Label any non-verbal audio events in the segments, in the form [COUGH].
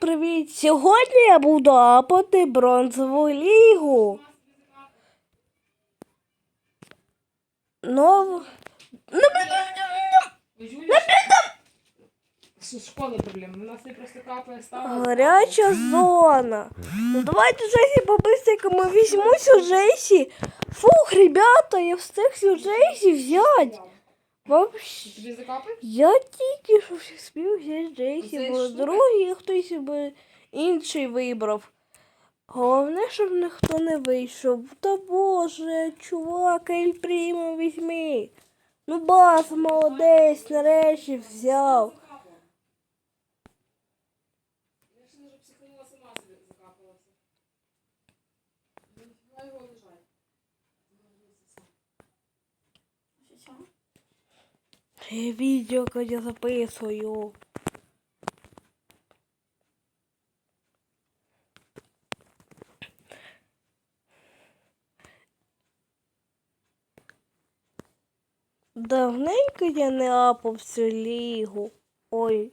привіт! Сьогодні я буду апати бронзову лігу. Нов... З школи проблем. У нас не просто капає стало. Гаряча зона. Ну давайте Джесі по-быстренькому візьму сюжесі. Фух, ребята, я встиг сюжесі взять. Вообще. Тобі закапає? Я тільки що спів взяти Джейсі, бо другий хтось би інший вибрав. Головне, щоб ніхто не вийшов. Та боже, чувак, Ель Прімо візьми. Ну бас, молодець, нарешті взяв. Я ще вже психанула сама собі закапалася. Ніфіга його лежать. Е, Відео, коли я записую. Давненько я не апав цю лігу. Ой,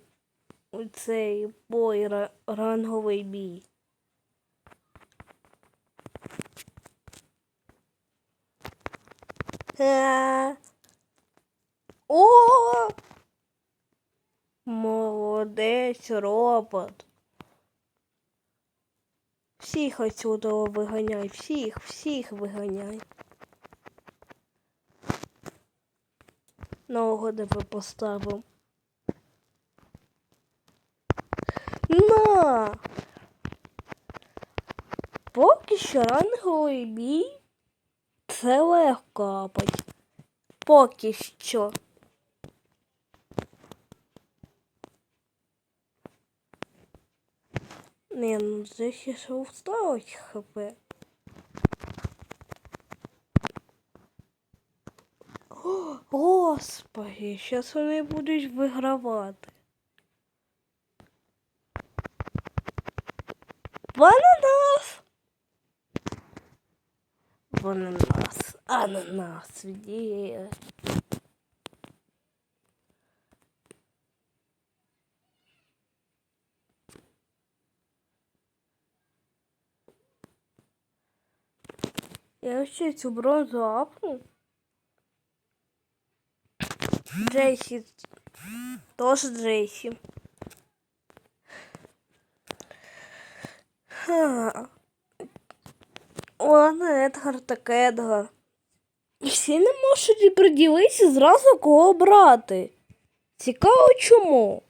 цей бой ранговий бій. А. О! Молодець, робот. Всіх отсюда виганяй, всіх, всіх виганяй. Ногу тебе поставив. На! Поки що ранговий бій це легко апать. Поки що. Здесь ще усталость хп. О, Господи, зараз вони будуть вигравати. Ананас! Ананас, ананас, где? Я ще цю бронзу апну. Джейсі. Тоже Джейсі. Ха. Ладно, Едгар так Едгар. Всі не можуть приділитися зразу кого брати. Цікаво чому.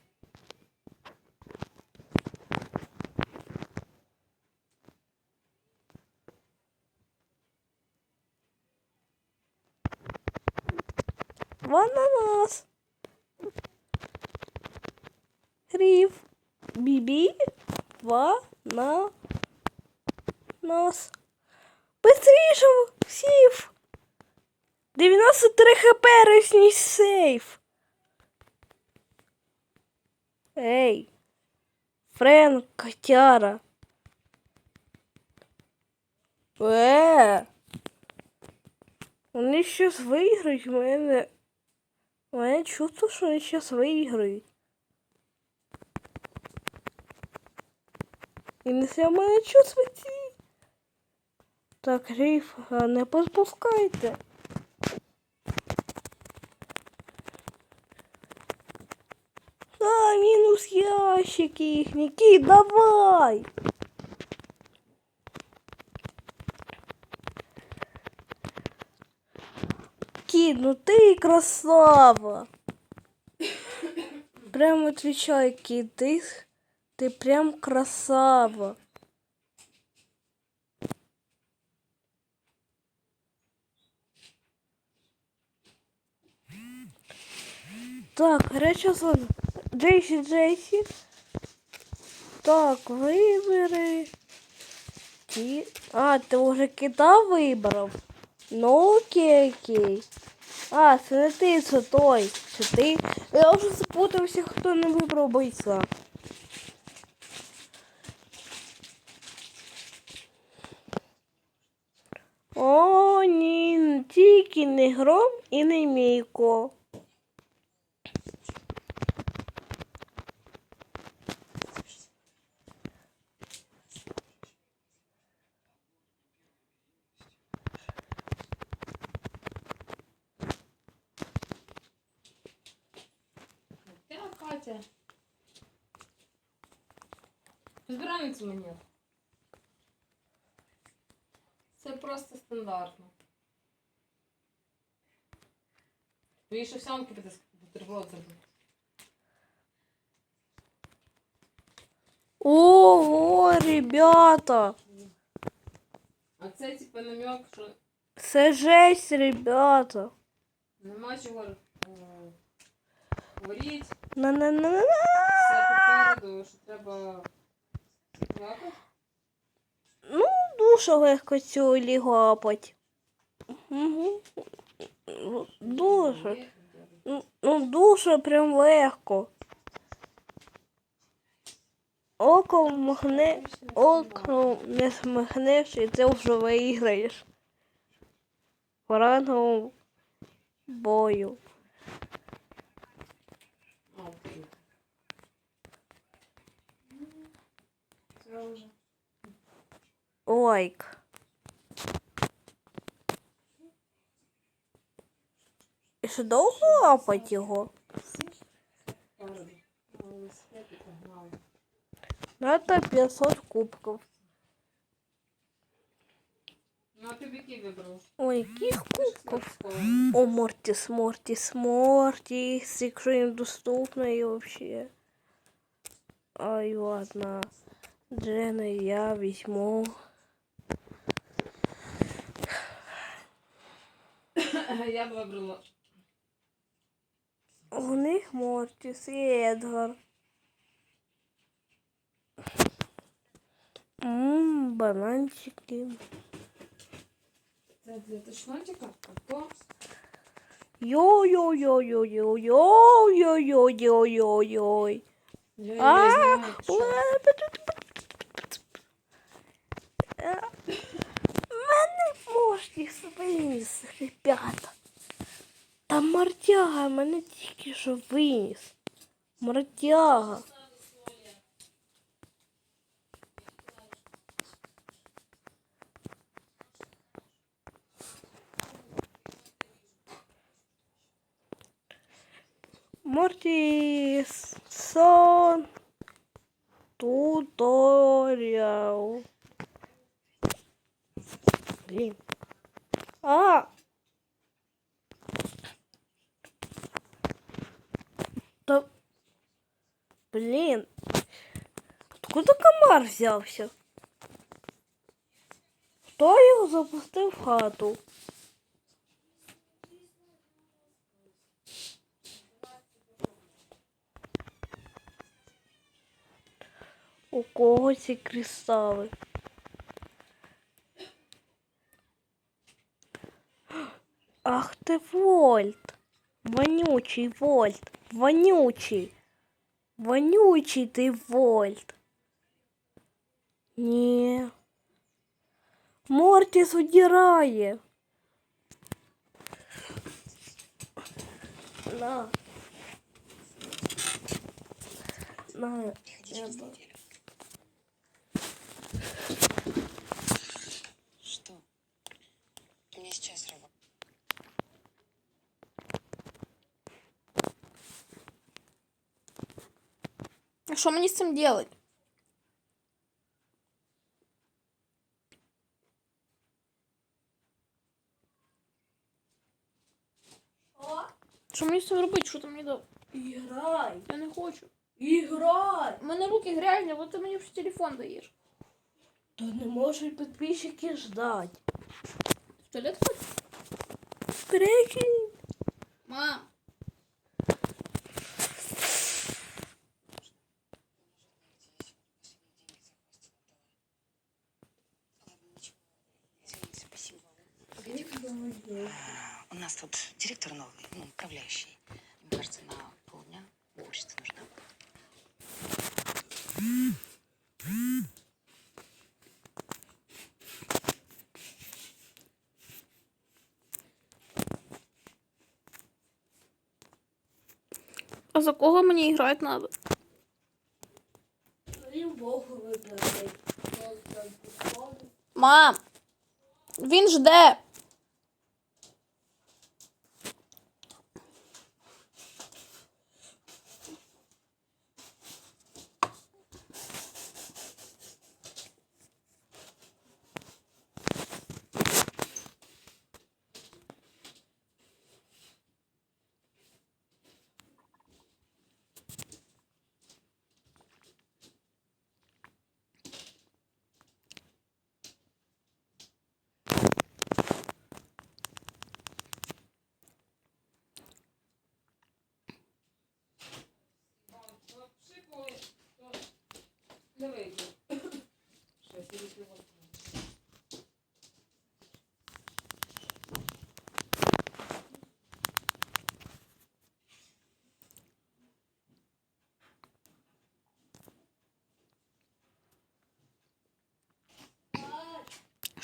В ананас. Рів. Бібі. На. Нас. Быстріше сів. 93 хп ресність сейф. Ей. Френк, котяра. Е. Вони щас виграють мене. У мене чувство, що вони щас виграють. І не все мене чувствується. Так, риф, не поспускайте. А, мінус ящик їхній. Кі, давай! Ки, ну ты красава. Прям отвечай, Ки, ты, ты прям красава. Так, гаряча зона. Джейсі, Джейсі. Так, вибери. Ки... А, ти вже кита вибрав? Ну окей, окей. А, це не ти, це той. Це ти. Я вже запутався, хто не вибрав бойця. тільки не гром і не мійко. Катя. Збирається монет. Це просто стандартно. Ви ще всямки бутерброд забув. Ого, ребята! А це типа намек, що Це жесть, ребята. нема чого е, говорити. На-на-на-на. Все попереду, що треба плакати. Ну, дуже легко цю лігу лапать. Угу. Дуже. Ну, Ну, дуже прям легко. Око махне, око не смахнеш і ти вже виграєш. В ранговому бою. Лайк. І довго лапать його? Надо 500 кубків. Ну, а ти який вибрав? Ой, яких кубків? О, Мортис, Мортис, Мортис, якщо їм доступно і вообще. Ай, ладно. Джена я візьму. [COUGHS] Я б вибрала. У них Мортис і Едгар. Ммм, бананчики. Це для тошнотика, а то Йой-йой-йой-йой-йой-йой-йой-йой-йой. я А, не знаю, що. Мене Мортис виніс, ребята. Та мартяга мене тільки що виніс. Мартяга. Взявся? Хто його запустив в хату? У кого ці кристали? Ах ти Вольт. Вонючий Вольт. Вонючий. Вонючий ти Вольт. Ні. Мортіс удирає. На. На. это. Что? У меня сейчас работа. А что мне с этим делать? Що ти мені дав? Играй. Я не хочу. Играй. У мене руки грязні, бо ти мені вже телефон даєш. Та не можуть підписчики ждать. В туалет хочеш? Прикинь. Мам. Извините, спасибо вам. У нас тут директор новый, ну, управляющий. Мне кажется, на полдня уборщица нужна. А за кого мені грати треба? Мам. Він жде.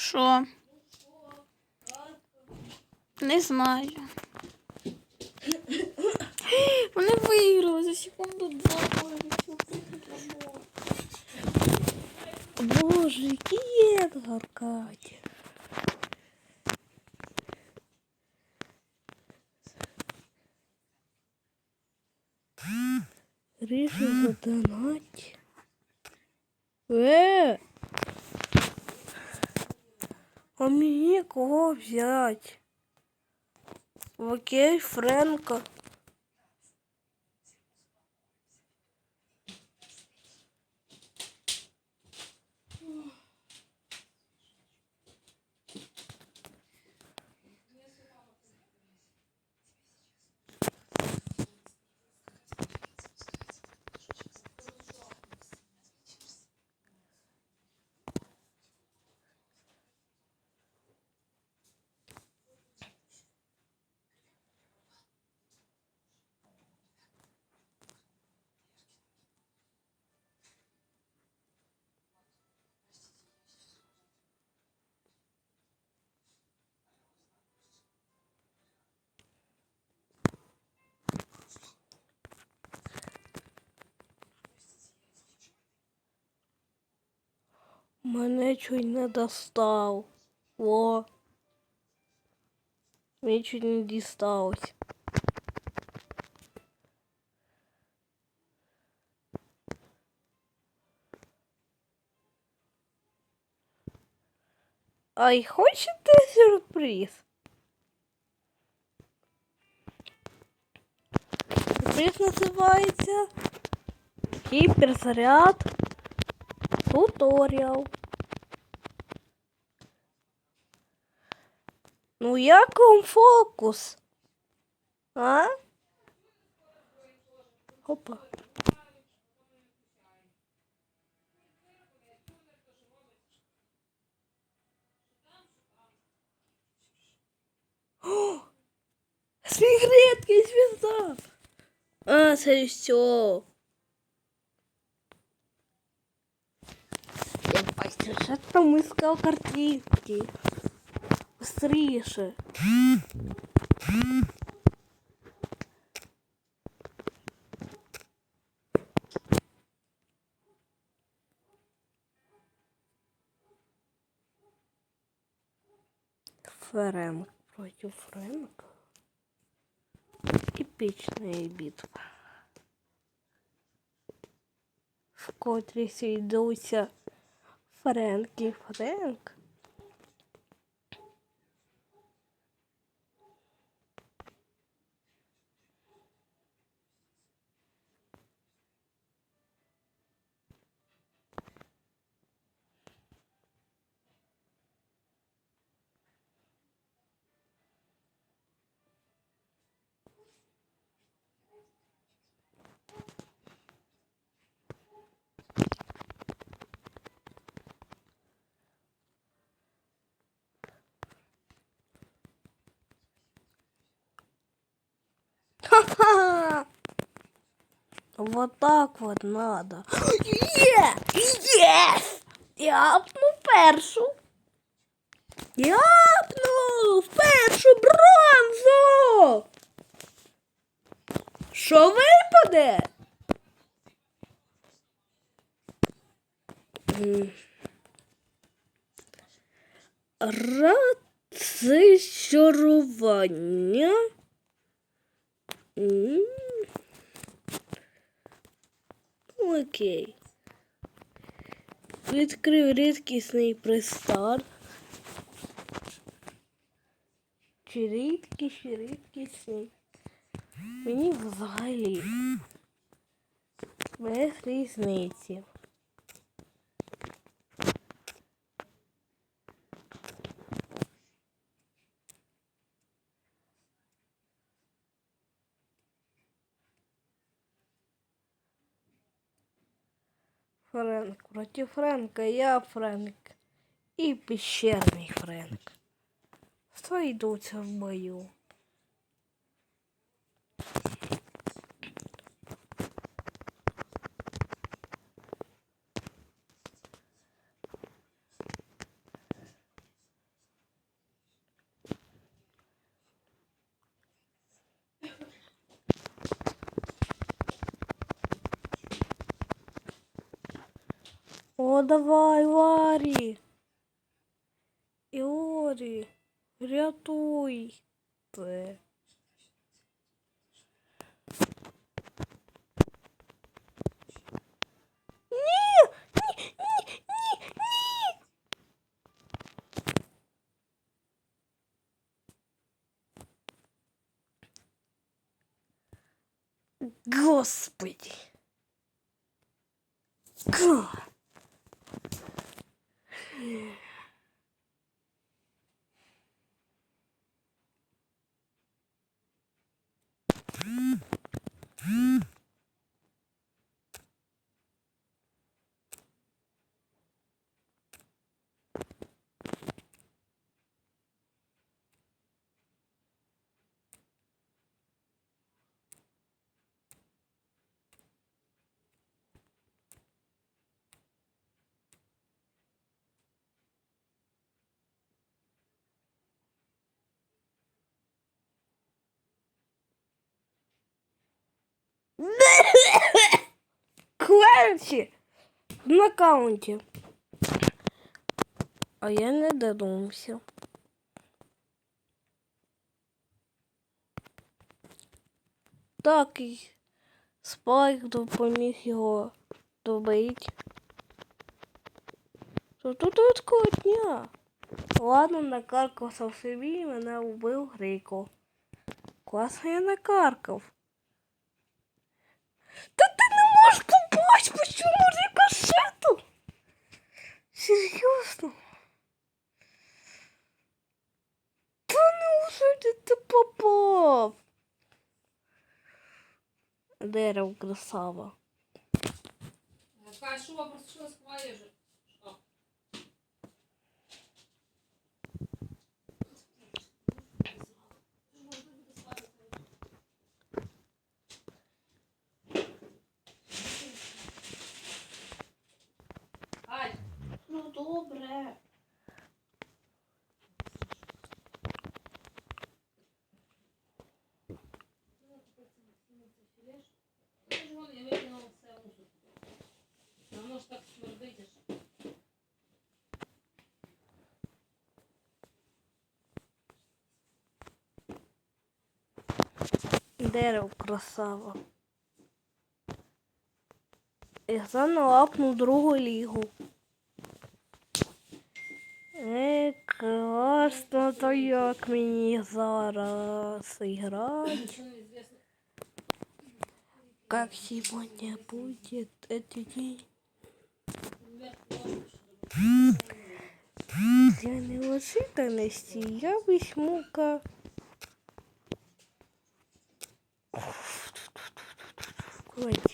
Що? Не знаю. Вони виграли за секунду два. Боже, який Едгар, Катя. Рішу задонать. Е! А мне кого взять? Окей, Френка. Мене чуть не достав. О. Мені чуть не дісталось. Ай, хочете сюрприз? Сюрприз називається Гіперзаряд Туторіал. Ну як вам фокус? А? Опа. О! Секретка звезда. А, це все. Я бачу, там искал картинки. Быстріше. Фрэнк против Фрэнка. Эпичная битва. В котрій сійдуться Френк і Френк. Вот так вот надо. Є! Єс! Я апну першу. Я апнув першу бронзу. Що випаде? М. Окей. Відкрив рідкісний пристар. Чи рідкий, чи рідкісний. Мені взагалі без різниці. Фрэнк против Фрэнка, я Фрэнк. И пещерный Фрэнк. Сойдутся в бою. О, давай, Ларі. Іорі, рятуйте. Господи. Клерчі на аккаунті. А я не додумався. Так і Спайк допоміг його добити. То тут от дня. Ладно, накаркався в собі і мене вбив Грейко. Класно я накаркав. Та ти не можеш попасть по цьому рикошету. Серйозно? Та неужели ти попав? Дерево красава. Кай, що просто що сховає вже? Що? Ай, Ну добре. ну ж вон, я викинула все в мусор. А Воно ж так смердить. аж. Дерево красава. Я лапну другу лігу. як мені зараз грати. Нічого не звісно. Как сегодня будет этот день? Для неожиданности я возьму-ка... Клади.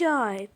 shine.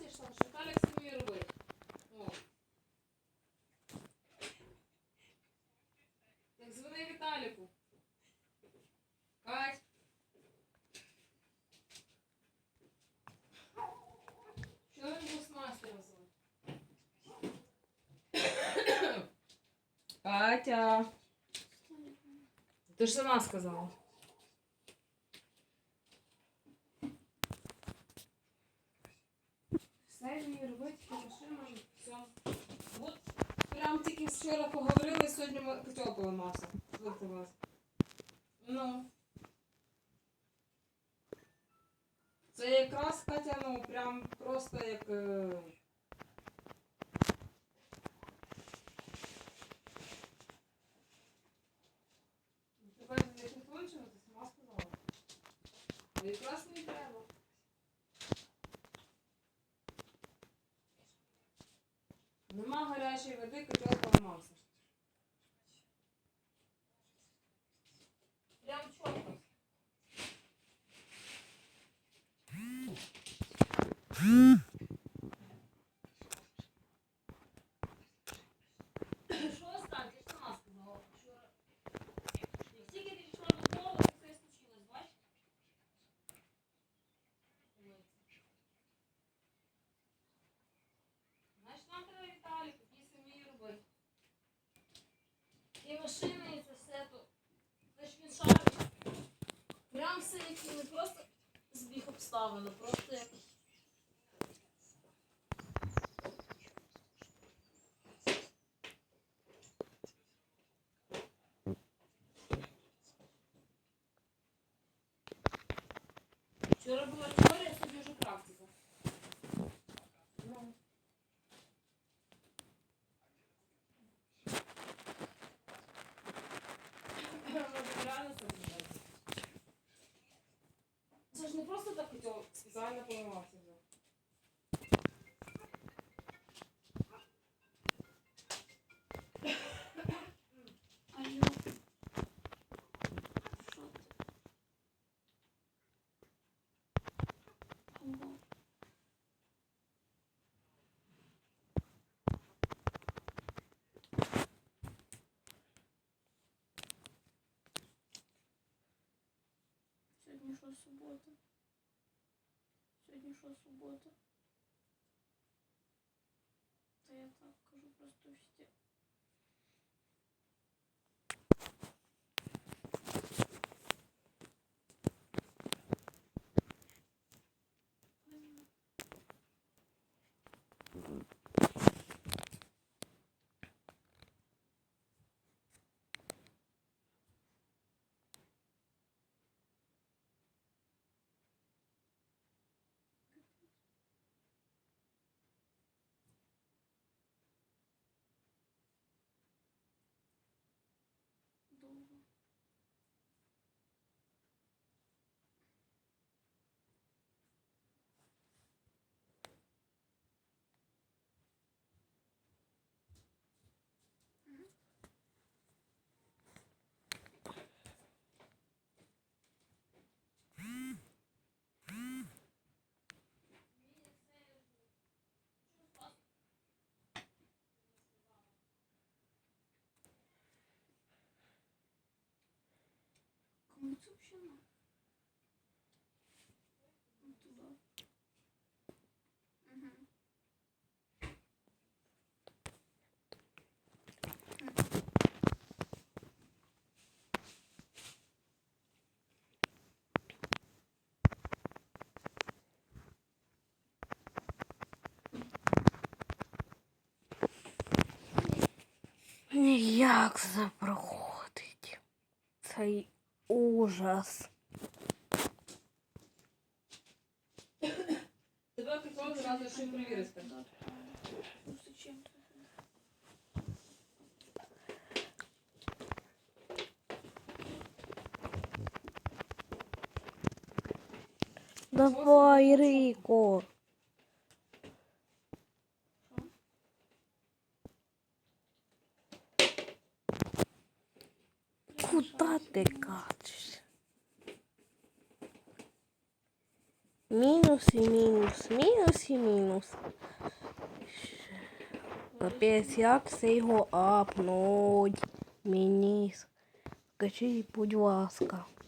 Катя що, що собі робить. Так дзвони Віталіку. Кать. Що він був мастером звати? Катя. Ти ж сама сказала. Там тільки вчора поговорили, сьогодні котел поламався. Викривався. Ну. Це якраз Катя, ну, прям просто як. Е... Тебе не ти сама сказала. Якраз не треба. Нема гарячої води, котел поламався. Прям чітко. Що останнє? Ти ж сама сказала вчора. Як тільки ти пішла додому, то все случилось, бачиш? Значить, нам треба Віталік, який самі робити. І машини, і це все то. Це ж він шарить. Прям все як не просто збіг обставин, просто як. Вчора була теорія, сьогодні вже практика. Ну. Може, реально це зробити? Це ж не просто так хотів спеціально поламався вже. Алло. Що ти? Алло. Сьогодні що субота? Що субота? Та я так кажу просто всі. Ніяк це проходить. Цей ужас. Тебе котел зразу ще перевірити. Да, ну зачем ты? Давай, Рико. Куда ти катишся? Мінус і мінус, мінус і мінус. Капець, як це його апнуть? Мініс. скажіть, будь ласка.